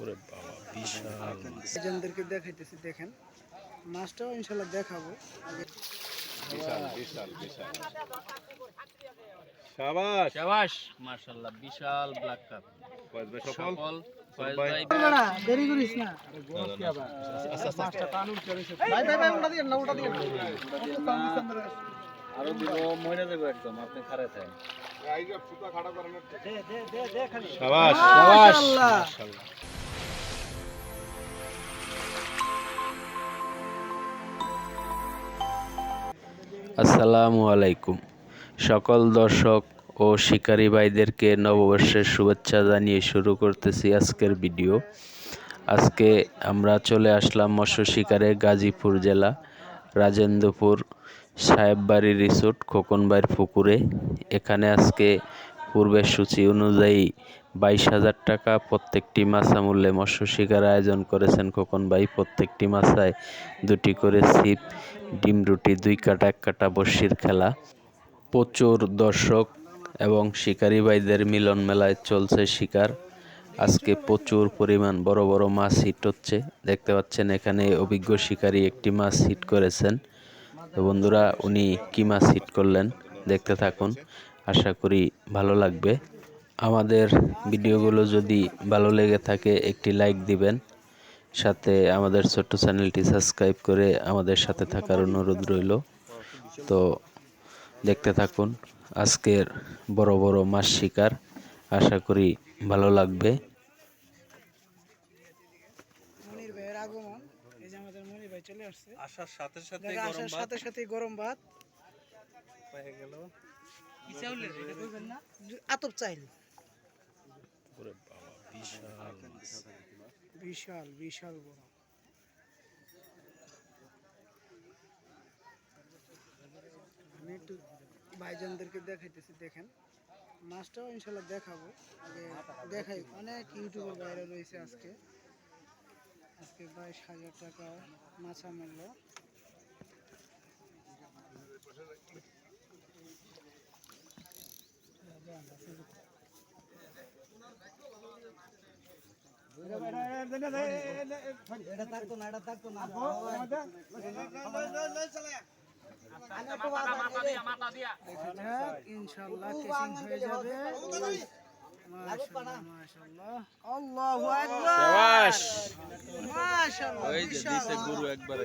ওরে বাবা বিশাল এজেন্টদেরকে দেখাইতেছি দেখেন। মাছটাও ইনশাল্লাহ দেখাবো। আগে সাবাস। শাবাশ মাশাআল্লাহ বিশাল ব্ল্যাক কাপ ফয়েজ ভাই সফল? ফয়েজ ভাই। ভাই। দেরি করিস না। ভাই ভাই ভাই ওটা দিয়ে না ওটা দিয়ে আরও দিব মরে দেব একদম আপনি খারে থাকেন সাবাস মাশাআল্লাহ। মাশাআল্লাহ। আসসালামু আলাইকুম। সকল দর্শক ও শিকারী ভাইদেরকে নববর্ষের শুভেচ্ছা জানিয়ে শুরু করতেছি আজকের ভিডিও। আজকে আমরা চলে আসলাম মৎস্য শিকারে গাজীপুর জেলা, রাজেন্দ্রপুর সাহেববাড়ি রিসোর্ট, খোকনবাড়ির পুকুরে। এখানে আজকে পূর্বের সূচি অনুযায়ী বাইশ হাজার টাকা। প্রত্যেকটি মাছা মূল্যে মৎস্য শিকার আয়োজন করেছেন খোকন ভাই। প্রত্যেকটি মাছায় দুটি করে ছিপ, ডিম রুটি, দুই কাটা এক কাটা বড়শির খেলা। প্রচুর দর্শক এবং শিকারী ভাইদের মিলন মেলায় চলছে শিকার। আজকে প্রচুর পরিমাণ বড় বড় মাছ হিট হচ্ছে। দেখতে পাচ্ছেন এখানে অভিজ্ঞ শিকারী একটি মাছ হিট করেছেন। তো বন্ধুরা, উনি কী মাছ হিট করলেন? দেখতে থাকুন। আশা করি ভালো লাগবে। আমাদের ভিডিওগুলো যদি ভালো লেগে থাকে একটি লাইক দিবেন। সাথে আমাদের ছোট্ট চ্যানেলটি সাবস্ক্রাইব করে আমাদের সাথে থাকার অনুরোধ রইল। তো দেখতে থাকুন আজকের বড় বড় মাছ শিকার। আশা করি ভালো লাগবে। মনির ভাইয়ের আগমন। এই যে আমাদের মনির ভাই চলে আসছে। আসার সাথে সাথে আসার সাথে সাথে গরম ভাত। হয়ে গেল। আতপ চাইল। বিশাল বিশাল বড়। আমি একটু ভাইজানদেরকে দেখাইতেছি, দেখেন। মাছটাও ইনশাল্লাহ দেখাবো। আগে দেখাই, অনেক ইউটিউবের বাইরে রয়েছে আজকে। আজকে বাইশ হাজার টাকা মাছা মূল্য। ইনশাল্লাহ হয়ে যাবে দিছে গুরু একবারে।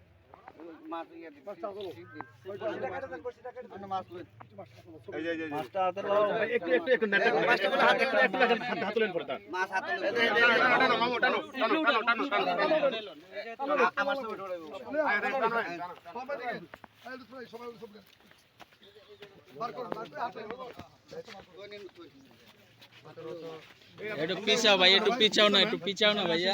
একটু পিছাও ভাই একটু পিছাও না একটু পিছাও না ভাইয়া।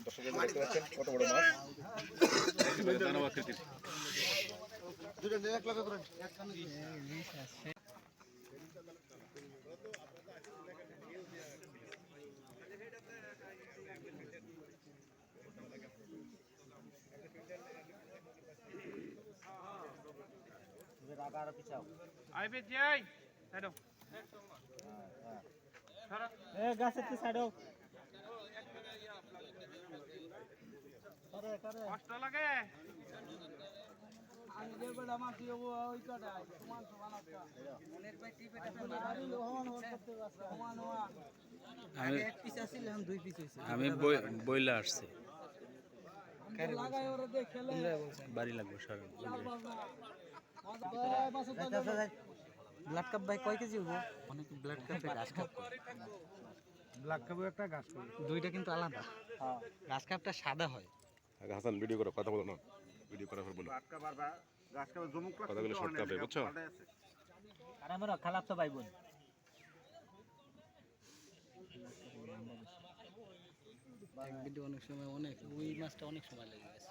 নম্বর হিট এত কাছে না জানুয়ারি কয় কেজি একটু লাখ করে আমি বইলা আসছি। বাড়ি লাগবে ব্লাড কাপ ভাই কয় কেজি হব অনেক ব্লাড কাপে ঘাস কাপ ব্ল্যাক কাপে একটা গাছ দুইটা কিন্তু আলাদা। গাছ কাপটা সাদা হয়। আগে হাসান ভিডিও করো কথা বলো না। ভিডিও করার পর বলো। কথাগুলো শর্ট কাপে বুঝছ? আর আমার খালাপ তো ভাই বোন। এক ভিডিও অনেক সময় অনেক ওই মাছটা অনেক সময় লেগে গেছে।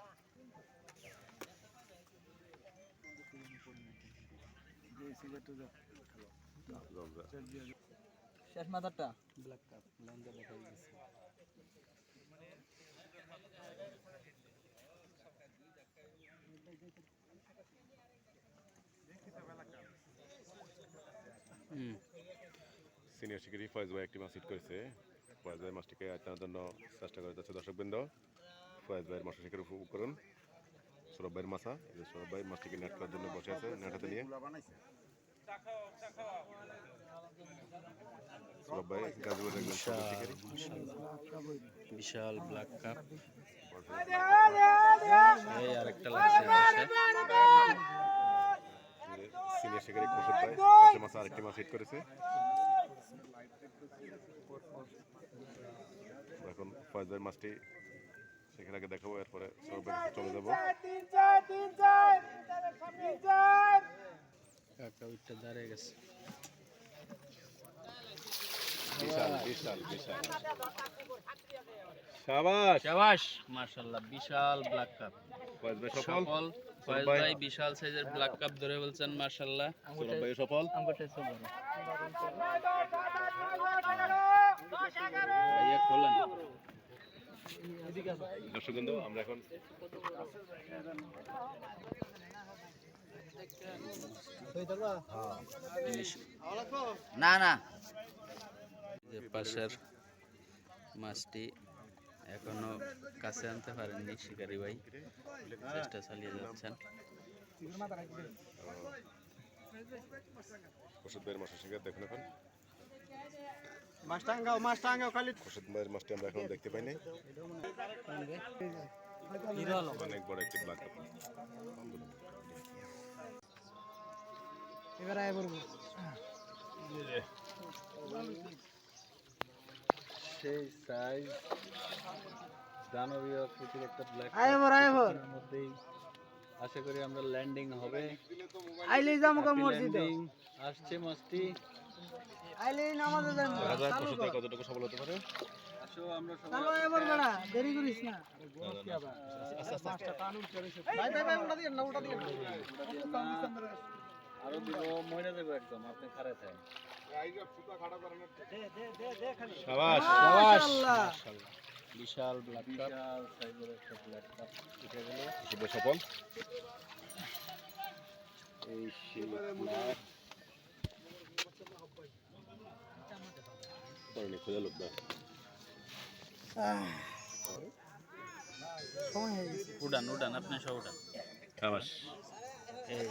শেষ মাথারটা ব্ল্যাক কাপ দেখা গেছে। সিনিয়র শিকারি ফয়েজ ভাই একটি মাছ হিট করেছে। ফয়েজ ভাই মাছটিকে আয়তানোর জন্য চেষ্টা করে যাচ্ছে দর্শকবৃন্দ। ফয়েজ ভাইয়ের মাছ শিকার উপভোগ করুন সৌরভ ভাইয়ের মাছা। এই যে সৌরভ ভাই মাছটিকে নেট করার জন্য বসে আছে নেট হাতে নিয়ে। বিশাল ব্ল্যাক কাপ এই আরেকটা লাগছে। সিনিয়র শিকারি খোরশেদ ভাই পাশে মাছ আরেকটি মাছ হিট করেছে। এখন ফয়েজ ভাইয়ের মাছটি সেখানে আগে দেখাবো এরপরে চলে যাব। কাকা ওইটা দাঁড়িয়ে গেছে। বিশাল বিশাল বিশাল। শাবাশ শাবাশ মাশাআল্লাহ বিশাল ব্ল্যাক কাপ। সফল। ফয়েজ ভাই। ভাই বিশাল সাইজের ব্ল্যাক কাপ ধরে বলছেন মাশাআল্লাহ। সৌরভ ভাই সফল। আঙ্গুরটা সব বড় ভাইয়া খোলেন দর্শক বন্ধু আমরা এখন না না। পাশের মাছটি এখনও কাছে আনতে পারেননি শিকারি ভাই। চেষ্টা চালিয়ে যাচ্ছেন। খোরশেদ ভাইয়ের মাছের শিকার দেখুন এখন। মাছটা আঙ্গাও মাছটা আঙ্গাও খালি খোরশেদ ভাইয়ের মাছটি আমরা এখন দেখতে পাইনি। অনেক বড় একটি ব্ল্যাক এবার আয় সেই সাইজ দানবীয় আকৃতির একটা ব্ল্যাক আয় এবার মধ্যেই আশা করি আমরা ল্যান্ডিং হবে আইলেই যাব কা মসজিদে আসছে মস্তি আইলেই নামাজে যাক খোরশেদ ভাই কতটুকু সফল হতে পারে আসো আমরা সবাই চলো এবার বেড়া দেরি করিস না ভাই ভাই ভাই উল্টা দিয়ে না উল্টা দিয়ে না আরও দিব মইনা দেবো একদম আপনি খারে থাকেন। বিশাল ব্ল্যাক বিশাল সাইজের একটা ব্ল্যাক কাপ উঠে গেল খোরশেদ সফল এই সেই black করেনি লোক না সময় গেছে। উড়ান উড়ান আপনি সব উড়ান এই।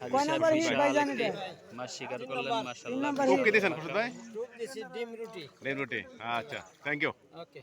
কয় নাম্বার হিট ভাই জানি দে মাছ শিকার করলেন মাশাআল্লাহ। নাম্বার খুব হিট। কে দিয়েছেন ভাই? ডিম রুটি। ডিম রুটি। আচ্ছা থ্যাংক ইউ ওকে